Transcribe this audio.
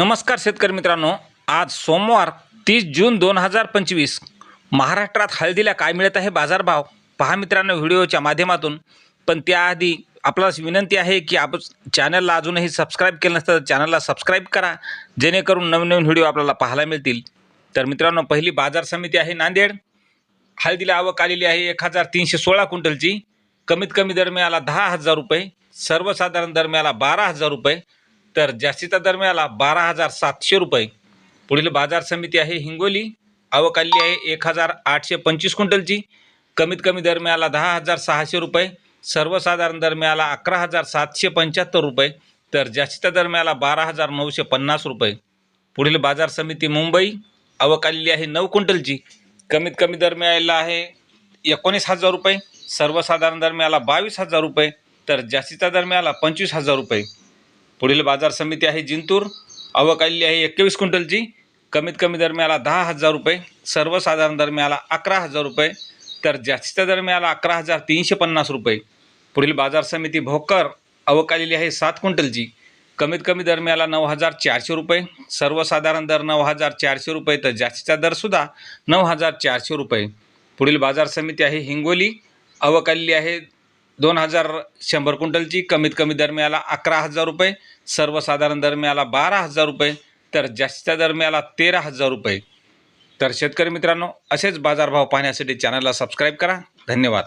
नमस्कार शेतकरी मित्रांनो आज सोमवार तीस जून दोन हजार पंचवीस. महाराष्ट्रात हळदीला काय मिळत आहे बाजारभाव पहा मित्रांनो व्हिडिओच्या माध्यमातून. पण त्याआधी आपल्याला विनंती आहे की आप चॅनलला अजूनही सबस्क्राईब केलं नसतं तर चॅनलला सबस्क्राईब करा. जेणेकरून नवीन नवीन व्हिडिओ आपल्याला पाहायला मिळतील. तर मित्रांनो पहिली बाजार समिती आहे नांदेड. हळदीला आवक आलेली आहे एक हजार तीनशे सोळा क्विंटलची. कमीत कमी दर मिळाला दहा हजार रुपये. सर्वसाधारण दर मिळाला बारा हजार रुपये. तर जास्तीचा दर मिळाला बारा हजार सातशे रुपये. पुढील बाजार समिती आहे हिंगोली. आवक आहे एक हजार आठशे पंचवीस क्विंटलची. कमीत कमी दर मिळाला दहा हजार सहाशे रुपये. सर्वसाधारण दर मिळाला अकरा हजार सातशे पंच्याहत्तर रुपये. तर जास्तीचा दर मिळाला बारा हजार नऊशे पन्नास रुपये. पुढील बाजार समिती मुंबई. आवक आलेली आहे नऊ क्विंटलची. कमीत कमी दर मिळालेला आहे एकोणीस हजार रुपये. सर्वसाधारण दर मिळाला बावीस हजार रुपये. तर जास्तीचा दर मिळाला पंचवीस हजार रुपये. पुढील बाजार समिती आहे जिंतूर. आवक आलेली आहे एकवीस क्विंटलची. कमीत कमी दरम्याला दहा हजार रुपये. सर्वसाधारण दरम्याला अकरा हजार रुपये. तर जास्तीच्या दरम्याला अकरा हजार तीनशे पन्नास रुपये. पुढील बाजार समिती भोकर आवक आलेली आहे सात क्विंटलची. कमीत कमी दरम्याला नऊ हजार चारशे रुपये. सर्वसाधारण दर नऊ हजार चारशे रुपये. तर जास्तीचा दरसुद्धा नऊ हजार चारशे रुपये. पुढील बाजार समिती आहे हिंगोली. आवक आलेली आहे दोन हजार शंभर क्विंटलची कमीत कमी दर मिळाला अकरा हजार रुपये सर्वसाधारण दर मिळाला बारा हजार रुपये तर जास्तीचा दर मिळाला तेरा हजार रुपये. तर शेतकरी मित्रांनो असेच बाजारभाव पाहण्यासाठी चॅनलला सबस्क्राईब करा. धन्यवाद.